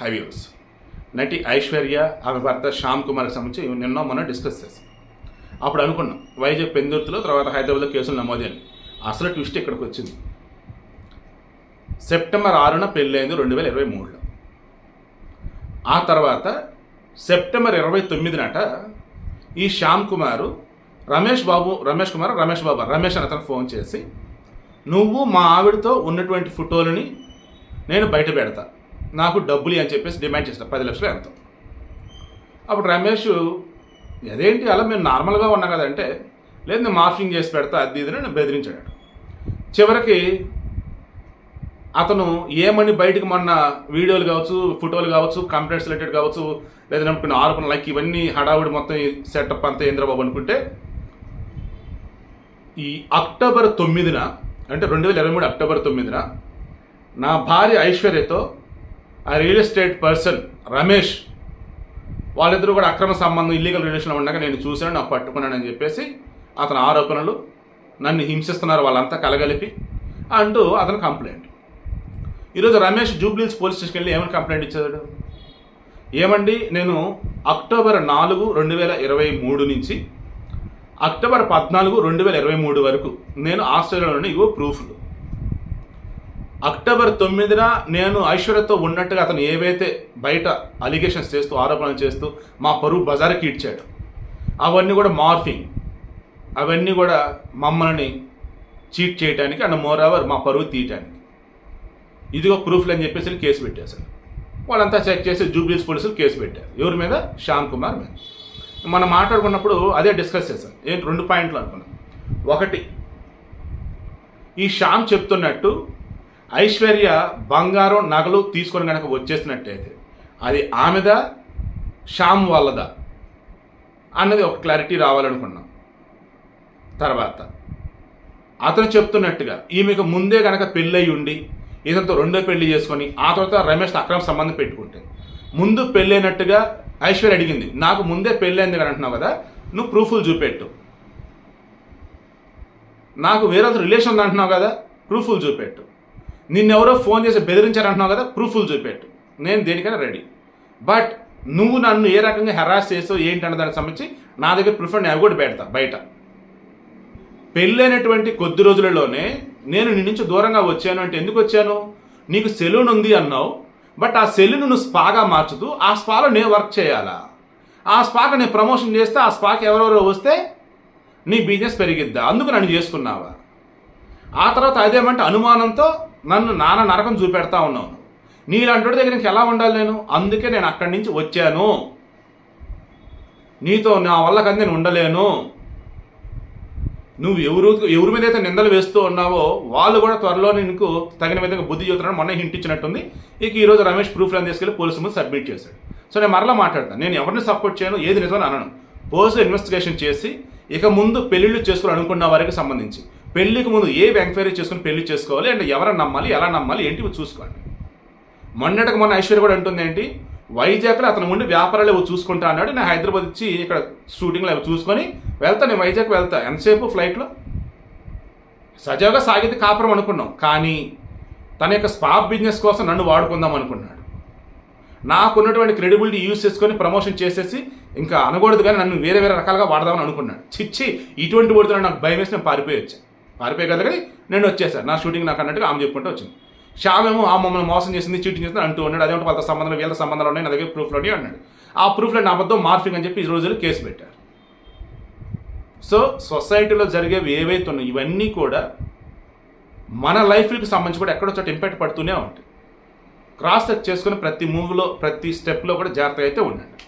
హైవ్యూస్ నటి ఐశ్వర్య ఆమె భర్త శ్యామ్ కుమార్కి సంబంధించి నిన్న మనం డిస్కస్ చేసాం అప్పుడు అనుకున్నాం వైజాగ్ పెందుర్తిలో తర్వాత హైదరాబాద్లో కేసులు నమోదైంది అసలు ట్విస్ట్ ఇక్కడికి వచ్చింది. సెప్టెంబర్ ఆరున పెళ్ళైంది రెండు వేల ఇరవై మూడులో. ఆ తర్వాత సెప్టెంబర్ ఇరవై తొమ్మిదినట ఈ శ్యామ్ కుమారు రమేష్ బాబు రమేష్ కుమార్ రమేష్ బాబు రమేష్ అని అతను ఫోన్ చేసి నువ్వు మా ఆవిడతో ఉన్నటువంటి ఫోటోలని నేను బయట పెడతా. నాకు డబ్బులు అని చెప్పేసి డిమాండ్ చేసిన పది లక్షలు ఎంత? అప్పుడు రమేష్ అదేంటి అలా మేము నార్మల్గా ఉన్నాం కదంటే లేదు నేను మార్ఫింగ్ చేసి పెడతా అది ఇది నేను బెదిరించాడు. చివరికి అతను ఏమని బయటకు మొన్న వీడియోలు కావచ్చు ఫోటోలు కావచ్చు కంప్లైంట్స్ రిలేటెడ్ కావచ్చు లేదా కొన్ని ఆరోపణలు లైక్ ఇవన్నీ హడావుడి మొత్తం సెటప్ అంతా ఇంద్రబాబు అనుకుంటే ఈ అక్టోబర్ తొమ్మిదిన అంటే రెండు వేల ఇరవై మూడు అక్టోబర్ తొమ్మిదిన నా భార్య ఐశ్వర్యతో ఆ రియల్ ఎస్టేట్ పర్సన్ రమేష్ వాళ్ళిద్దరూ కూడా అక్రమ సంబంధం ఇల్లీగల్ రిలేషన్ ఉండగా నేను చూశాను నాకు పట్టుకున్నానని చెప్పేసి అతని ఆరోపణలు నన్ను హింసిస్తున్నారు వాళ్ళంతా కలగలిపి అంటూ అతను కంప్లైంట్ ఈరోజు రమేష్ జూబ్లీస్ పోలీస్ స్టేషన్కి వెళ్ళి ఏమని కంప్లైంట్ ఇచ్చాడు? ఏమండి నేను అక్టోబర్ నాలుగు రెండు వేల ఇరవై మూడు నుంచి అక్టోబర్ పద్నాలుగు రెండు వేల ఇరవై మూడు వరకు నేను ఆస్ట్రేలియాలోని ఇవో ప్రూఫ్లు. అక్టోబర్ తొమ్మిదిన నేను ఐశ్వర్యతో ఉన్నట్టుగా అతను ఏవైతే బయట అలిగేషన్స్ చేస్తూ ఆరోపణలు చేస్తూ మా పరువు బజార్కి ఇచ్చాడు అవన్నీ కూడా మార్ఫింగ్. అవన్నీ కూడా మమ్మల్ని చీట్ చేయడానికి అండ్ మోర్ ఓవర్ మా పరువు తీయటానికి. ఇదిగో ప్రూఫ్లు అని చెప్పేసి కేసు పెట్టేశారు వాళ్ళంతా చెక్ చేసి జూబ్లీస్ పోలీసులు కేసు పెట్టారు. ఎవరి మీద? శ్యామ్ కుమార్ మీద. మనం మాట్లాడుకున్నప్పుడు అదే డిస్కస్ చేశాం. ఏంటి? రెండు పాయింట్లు అనుకున్నాం. ఒకటి ఈ శ్యామ్ చెప్తున్నట్టు ఐశ్వర్య బంగారం నగలు తీసుకొని కనుక వచ్చేసినట్టయితే అది ఆమెదా శ్యామ్ వాళ్ళదా అన్నది ఒక క్లారిటీ రావాలనుకున్నాం. తర్వాత అతను చెప్తున్నట్టుగా ఈమెకు ముందే కనుక పెళ్ళయి ఉండి ఇతనితో రెండో పెళ్ళి చేసుకొని ఆ తర్వాత రమేష్ అక్రమ సంబంధం పెట్టుకుంటే ముందు పెళ్ళైనట్టుగా ఐశ్వర్య అడిగింది నాకు ముందే పెళ్ళైంది అని అంటున్నావు కదా నువ్వు ప్రూఫ్లు చూపెట్టు. నాకు వేరే రిలేషన్ ఉంది అంటున్నావు కదా ప్రూఫ్లు చూపెట్టు. నిన్నెవరో ఫోన్ చేసి బెదిరించారంటున్నావు కదా ప్రూఫ్లు చూపెట్టు. నేను దేనికైనా రెడీ. బట్ నువ్వు నన్ను ఏ రకంగా హెరాస్ చేసావు ఏంటన్న దానికి సంబంధించి నా దగ్గర ప్రిఫర్ నేను అవి కూడా పెడతా బయట. పెళ్ళైనటువంటి కొద్ది రోజులలోనే నేను నీ నుంచి దూరంగా వచ్చాను అంటే ఎందుకు వచ్చాను? నీకు సెలూన్ ఉంది అన్నావు బట్ ఆ సెలూన్ నువ్వు స్పాగా మార్చుతూ ఆ స్పాలో నేను వర్క్ చేయాలా? ఆ స్పాకి నేను ప్రమోషన్ చేస్తే ఆ స్పాకి ఎవరెవరో వస్తే నీ బిజినెస్ పెరిగిద్దా? అందుకు నన్ను చేసుకున్నావా? ఆ తర్వాత అదేమంటే అనుమానంతో నన్ను నాన్న నరకం చూపెడతా ఉన్నావు. నీలాంటి దగ్గర ఇంక ఎలా ఉండాలి నేను? అందుకే నేను అక్కడి నుంచి వచ్చాను. నీతో నా వల్ల కదా నేను ఉండలేను. నువ్వు ఎవరు ఎవరి మీద అయితే నిందలు వేస్తూ ఉన్నావో వాళ్ళు కూడా త్వరలో నీకు తగిన విధంగా బుద్ధి చెబుతున్నాడు మొన్న హింట్ ఇచ్చినట్టుంది. ఇక ఈరోజు రమేష్ ప్రూఫ్ తీసుకెళ్ళి పోలీసు ముందు సబ్మిట్ చేశాడు. సో నేను మరలా మాట్లాడతాను నేను ఎవరిని సపోర్ట్ చేయను ఏది నిజమని అనను. పోలీసులు ఇన్వెస్టిగేషన్ చేసి ఇక ముందు పెళ్ళిళ్ళు చేసుకుని అనుకున్న వారికి సంబంధించి. పెళ్ళికి ముందు ఏ ఎంక్వైరీ చేసుకుని పెళ్ళి చేసుకోవాలి? అండ్ ఎవరని నమ్మాలి? ఎలా నమ్మాలి? ఏంటి చూసుకోండి మొన్నటికి మొన్న ఐశ్వర్య కూడా అంటుంది ఏంటి? వైజాగ్లో అతను ఉండి వ్యాపారాలు ఏవో చూసుకుంటా అన్నాడు. నేను హైదరాబాద్ ఇచ్చి ఇక్కడ షూటింగ్లో ఏవో చూసుకొని వెళ్తా నేను వైజాగ్ వెళ్తా. ఎంతసేపు ఫ్లైట్లో సజావుగా సాగింది కాపురం అనుకున్నాం. కానీ తన యొక్క స్పాప్ బిజినెస్ కోసం నన్ను వాడుకుందాం అనుకున్నాడు. నాకున్నటువంటి క్రెడిబిలిటీ యూజ్ చేసుకొని ప్రమోషన్ చేసేసి ఇంకా అనకూడదు కానీ నన్ను వేరే వేరే రకాలుగా వాడదామని అనుకున్నాడు. చిచ్చి ఇటువంటి వాడితో నాకు భయం వేసి నేను పారిపోయి వచ్చాను పారిపోయి కదా కానీ నేను వచ్చేసాను. నా షూటింగ్ నాకు అన్నట్టుగా ఆమె చెప్పుకుంటూ వచ్చింది. శ్యామేమో ఆ మమ్మల్ని మోసం చేసింది చీటింగ్ చేసింది అంటూ ఉన్నాడు అదేంటి వాళ్ళ సంబంధాలు వీళ్ళ సంబంధాలు ఉన్నాయి నా దగ్గర ప్రూఫ్లు ఉన్నాయి అన్నాడు. ఆ ప్రూఫ్లో నా అబద్ధం మార్ఫింగ్ అని చెప్పి ఈ రోజులు కేసు పెట్టారు. సో సొసైటీలో జరిగేవి ఏవైతే ఉన్నాయో ఇవన్నీ కూడా మన లైఫ్కి సంబంధించి కూడా ఎక్కడో చోట ఇంపాక్ట్ పడుతూనే ఉంటాయి. క్రాస్ చెక్ చేసుకుని ప్రతి మూవ్లో ప్రతి స్టెప్లో కూడా జాగ్రత్తగా అయితే ఉండండి.